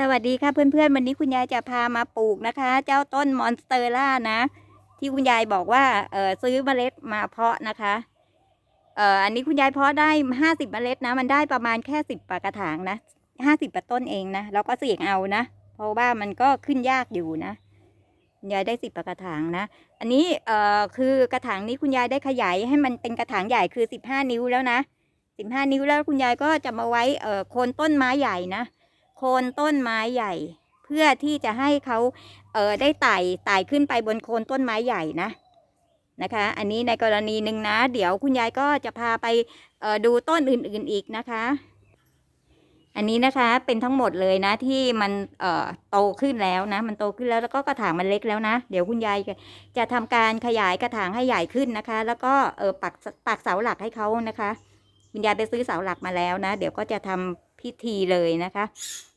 สวัสดีค่ะเพื่อนๆ วันนี้คุณยายจะพามาปลูกนะคะ เจ้าต้นมอนสเตอร่านะ ที่คุณยายบอกว่าเออซื้อเมล็ดมาเพาะนะคะเอออันนี้คุณยายเพาะได้ห้าสิบเมล็ดนะ มันได้ประมาณแค่สิบปากระถางนะห้าสิบต้นเองนะแล้วก็เสี่ยงเอานะ เพราะว่ามันก็ขึ้นยากอยู่นะ คุณยายได้สิบปากระถางนะ อันนี้เอ่อคือกระถางนี้คุณยายได้ขยายให้มันเป็นกระถางใหญ่คือสิบห้านิ้วแล้วนะสิบห้านิ้วแล้วคุณยายก็จะมาไว้เอ่อโคนต้นไม้ใหญ่นะ โคนต้นไม้ใหญ่ เพื่อที่จะให้เขาเออได้ไต่ไต่ขึ้นไปบนโคนต้นไม้ใหญ่นะนะคะ อันนี้ในกรณีหนึ่งนะ เดี๋ยวคุณยายก็จะพาไปเออดูต้นอื่นๆอีกนะคะ อันนี้นะคะเป็นทั้งหมดเลยนะที่มันเอ่อโตขึ้นแล้วนะ มันโตขึ้นแล้วแล้วก็กระถางมันเล็กแล้วนะ เดี๋ยวคุณยายจะจะทำการขยายกระถางให้ใหญ่ขึ้นนะคะ แล้วก็เออปักปักเสาหลักให้เขานะคะ คุณยายไปซื้อเสาหลักมาแล้วนะ เดี๋ยวก็จะทำพิธีเลยนะคะ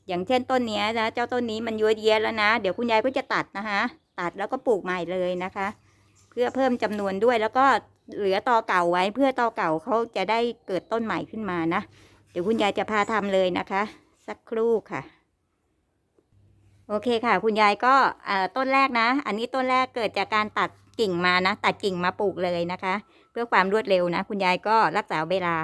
อย่างเช่นต้นเนี้ยนะ เจ้าต้นนี้มันยัวเยียแล้วนะ เดี๋ยวคุณยายก็จะตัดนะคะ ตัดแล้วก็ปลูกใหม่เลยนะคะ เพื่อเพิ่มจำนวนด้วยแล้วก็เหลือตอเก่าไว้เพื่อตอเก่าเขาจะได้เกิดต้นใหม่ขึ้นมานะ เดี๋ยวคุณยายจะพาทำเลยนะคะ สักครู่ค่ะ โอเคค่ะ คุณยายก็ต้นแรกนะ อันนี้ต้นแรกเกิดจากการตัดกิ่งมานะ ตัดกิ่งมาปลูกเลยนะคะ พื่อความรวดเร็วนะ คุณยายก็รักษาเวลา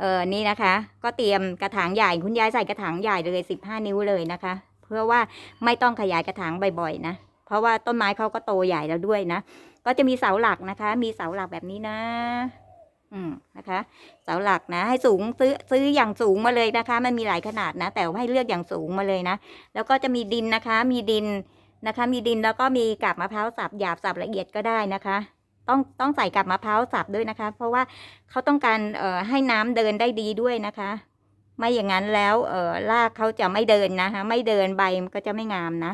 เออนี่นะคะ ก็เตรียมกระถางใหญ่คุณยายใส่กระถางใหญ่เลยสิบห้านิ้วเลยนะคะ เพื่อว่าไม่ต้องขยายกระถางบ่อยๆนะเพราะว่าต้นไม้เขาก็โตใหญ่แล้วด้วยนะ ก็จะมีเสาหลักนะคะ มีเสาหลักแบบนี้นะ อืมนะคะ เสาหลักนะ ให้สูงซื้อซื้ออย่างสูงมาเลยนะคะ มันมีหลายขนาดนะ แต่ให้เลือกอย่างสูงมาเลยนะ แล้วก็จะมีดินนะคะ มีดินนะคะ มีดินแล้วก็มีกับมะพร้าวสับหยาบสับละเอียดก็ได้นะคะ ต้องต้องใส่กับมะพร้าวสับด้วยนะคะ เพราะว่าเขาต้องการเอ่อให้น้ำเดินได้ดีด้วยนะคะ ไม่อย่างนั้นแล้วเอ่อรากเขาจะไม่เดินนะคะ ไม่เดินใบมันก็จะไม่งามนะ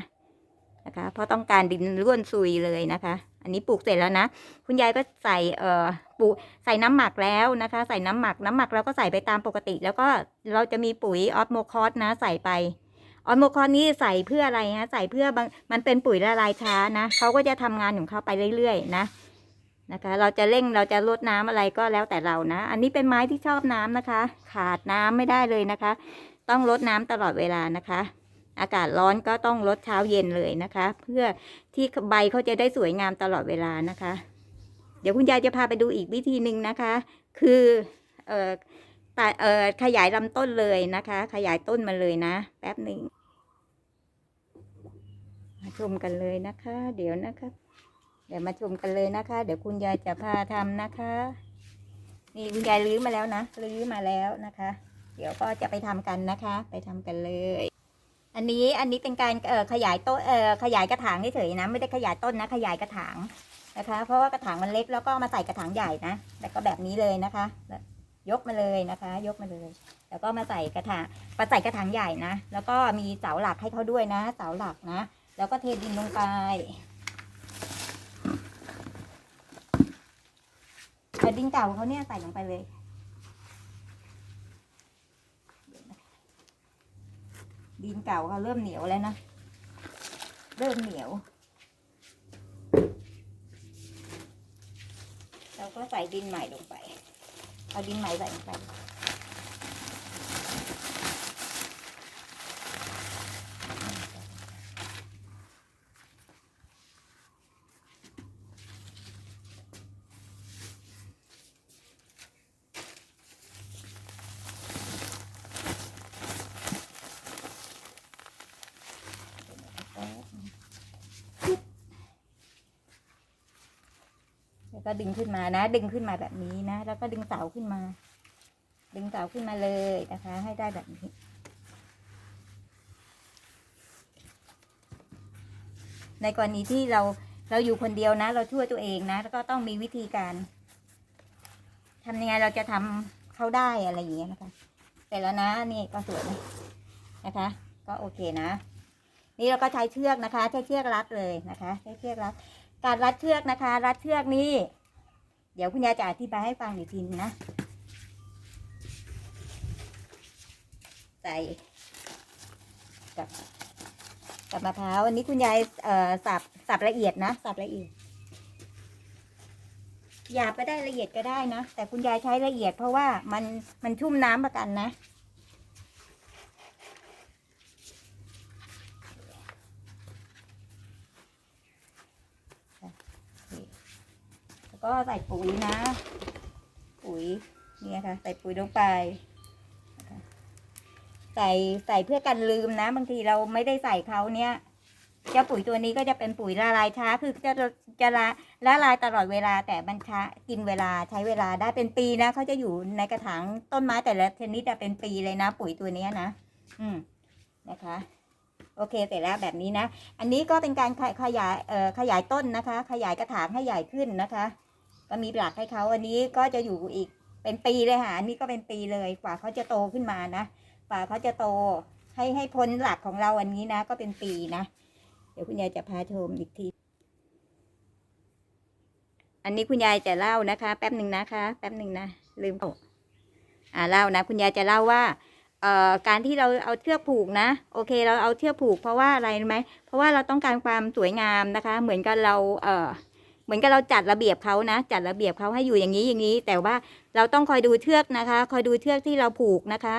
นะคะ เพราะต้องการดินร่วนซุยเลยนะคะ อันนี้ปลูกเสร็จแล้วนะ คุณยายก็ใส่เอ่อปลูกใส่น้ำหมักแล้วนะคะ ใส่น้ำหมักน้ำหมักเราก็ใส่ไปตามปกติ แล้วก็เราจะมีปุ๋ยออสโมคอสนะใส่ไปออสโมคอสนี่ใส่เพื่ออะไรฮะใส่เพื่อบางมันเป็นปุ๋ยละลายช้านะเขาก็จะทำงานของเขาไปเรื่อยๆ นะ นะคะ เราจะเร่งเราจะลดน้ำอะไรก็แล้วแต่เรานะ อันนี้เป็นไม้ที่ชอบน้ำนะคะ ขาดน้ำไม่ได้เลยนะคะ ต้องลดน้ำตลอดเวลานะคะ อากาศร้อนก็ต้องลดเช้าเย็นเลยนะคะ เพื่อที่ใบเขาจะได้สวยงามตลอดเวลานะคะ เดี๋ยวคุณยายจะพาไปดูอีกวิธีหนึ่งนะคะ คือเอ่อตัดเอ่อขยายลำต้นเลยนะคะ ขยายต้นมาเลยนะ แป๊บหนึ่งมาชมกันเลยนะคะ เดี๋ยวนะคะ เดี๋ยวมาชมกันเลยนะคะ เดี๋ยวคุณยายจะพาทำนะคะ นี่คุณยายรื้อมาแล้วนะรื้อมาแล้วนะคะ เดี๋ยวก็จะไปทำกันนะคะ ไปทำกันเลย อันนี้อันนี้เป็นการเอ่อขยายต้นเอ่อขยายกระถางเฉยๆนะไม่ได้ขยายต้นนะ ขยายกระถางนะคะ เพราะว่ากระถางมันเล็กแล้วก็มาใส่กระถางใหญ่นะแล้วก็แบบนี้เลยนะคะ ยกมาเลยนะคะ ยกมาเลย แล้วก็มาใส่กระถางมาใส่กระถางใหญ่นะแล้วก็มีเสาหลักให้เขาด้วยนะ เสาหลักนะ แล้วก็เทดินลงไป แต่ดินเก่าเขาเนี่ยใส่ลงไปเลยดินเก่าเขาเริ่มเหนียวแล้วนะ เริ่มเหนียว เราก็ใส่ดินใหม่ลงไป เอาดินใหม่ใส่ลงไป ก็ดึงขึ้นมานะ ดึงขึ้นมาแบบนี้นะ แล้วก็ดึงเสาขึ้นมา ดึงเสาขึ้นมาเลยนะคะ ให้ได้แบบนี้ ในกรณีที่เราเราอยู่คนเดียวนะ เราช่วยตัวเองนะ แล้วก็ต้องมีวิธีการทำยังไงเราจะทำเขาได้อะไรอย่างเงี้ยนะคะเสร็จแล้วนะนี่ก็สวยนะนะคะ ก็โอเคนะ นี่เราก็ใช้เชือกนะคะ ใช้เชือกรัดเลยนะคะ ใช้เชือกรัด การรัดเชือกนะคะ รัดเชือกนี่เดี๋ยวคุณยายจะอธิบายให้ฟังอีกทีนนะ ใส่กับกับมะพร้าวอันนี้คุณยายเอ่อสับสับละเอียดนะสับละเอียดหยาบก็ได้ละเอียดก็ได้นะ แต่คุณยายใช้ละเอียดเพราะว่ามันมันชุ่มน้ำประกันนะ ก็ใส่ปุ๋ยนะ ปุ๋ยเนี่ยค่ะ ใส่ปุ๋ยลงไป ใส่ใส่เพื่อกันลืมนะ บางทีเราไม่ได้ใส่เขาเนี่ยเจ้าปุ๋ยตัวนี้ก็จะเป็นปุ๋ยละลายช้า คือจะจะละละลายตลอดเวลาแต่มันช้ากินเวลาใช้เวลาได้เป็นปีนะเขาจะอยู่ในกระถางต้นไม้แต่ละชนิดจะเป็นปีเลยนะ ปุ๋ยตัวนี้นะ อืมนะคะ โอเคเสร็จแล้วแบบนี้นะ อันนี้ก็เป็นการขขยายเอ่อขยายต้นนะคะ ขยายกระถางให้ใหญ่ขึ้นนะคะ ก็มีหลักให้เขาอันนี้ก็จะอยู่อีกเป็นปีเลยค่ะอันนี้ก็เป็นปีเลยกว่าเขาจะโตขึ้นมานะกว่าเขาจะโตให้ให้พ้นหลักของเราอันนี้นะ ก็เป็นปีนะ เดี๋ยวคุณยายจะพาชมอีกที อันนี้คุณยายจะเล่านะคะ แป๊บหนึ่งนะคะ แป๊บหนึ่งนะลืมอาอ่าเล่านะ คุณยายจะเล่าว่าเอ่อการที่เราเอาเชือกผูกนะ โอเค เราเอาเชือกผูกเพราะว่าอะไรรู้ไหมเพราะว่าเราต้องการความสวยงามนะคะ เหมือนกับเราเอ่อ เหมือนกับเราจัดระเบียบเขานะ จัดระเบียบเขาให้อยู่อย่างนี้อย่างนี้ แต่ว่าเราต้องคอยดูเชือกนะคะ คอยดูเชือกที่เราผูกนะคะ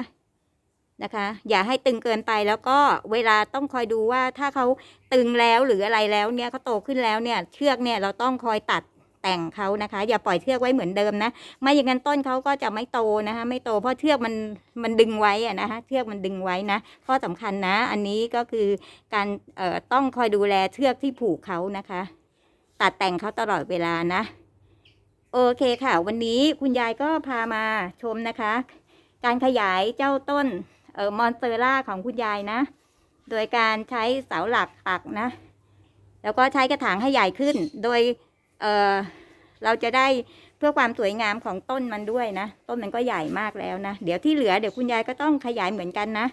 นะคะ อย่าให้ตึงเกินไปแล้วก็เวลาต้องคอยดูว่าถ้าเขาตึงแล้วหรืออะไรแล้วเนี่ยเขาโตขึ้นแล้วเนี่ยเชือกเนี่ยเราต้องคอยตัดแต่งเขานะคะ อย่าปล่อยเชือกไว้เหมือนเดิมนะไม่อย่างนั้นต้นเขาก็จะไม่โตนะคะ ไม่โตเพราะเชือกมันมันดึงไว้อะนะคะเชือกมันดึงไว้นะข้อสำคัญนะ อันนี้ก็คือการเอ่อต้องคอยดูแลเชือกที่ผูกเขานะคะ ตัดแต่งเขาตลอดเวลานะ โอเคค่ะ วันนี้คุณยายก็พามาชมนะคะ การขยายเจ้าต้นเอ่อมอนเตอร่าของคุณยายนะ โดยการใช้เสาหลักปักนะ แล้วก็ใช้กระถางให้ใหญ่ขึ้น โดยเออเราจะได้เพื่อความสวยงามของต้นมันด้วยนะ ต้นมันก็ใหญ่มากแล้วนะ เดี๋ยวที่เหลือเดี๋ยวคุณยายก็ต้องขยายเหมือนกันนะ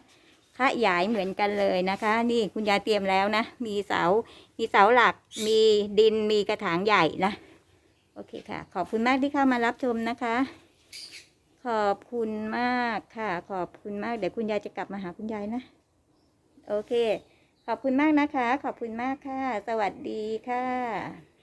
ขยายเหมือนกันเลยนะคะ นี่คุณยายเตรียมแล้วนะ มีเสา มีเสาหลัก มีดิน มีกระถางใหญ่นะ โอเคค่ะ ขอบคุณมากที่เข้ามารับชมนะคะ ขอบคุณมากค่ะ ขอบคุณมาก เดี๋ยวคุณยายจะกลับมาหาคุณยายนะ โอเค ขอบคุณมากนะคะ ขอบคุณมากค่ะ สวัสดีค่ะ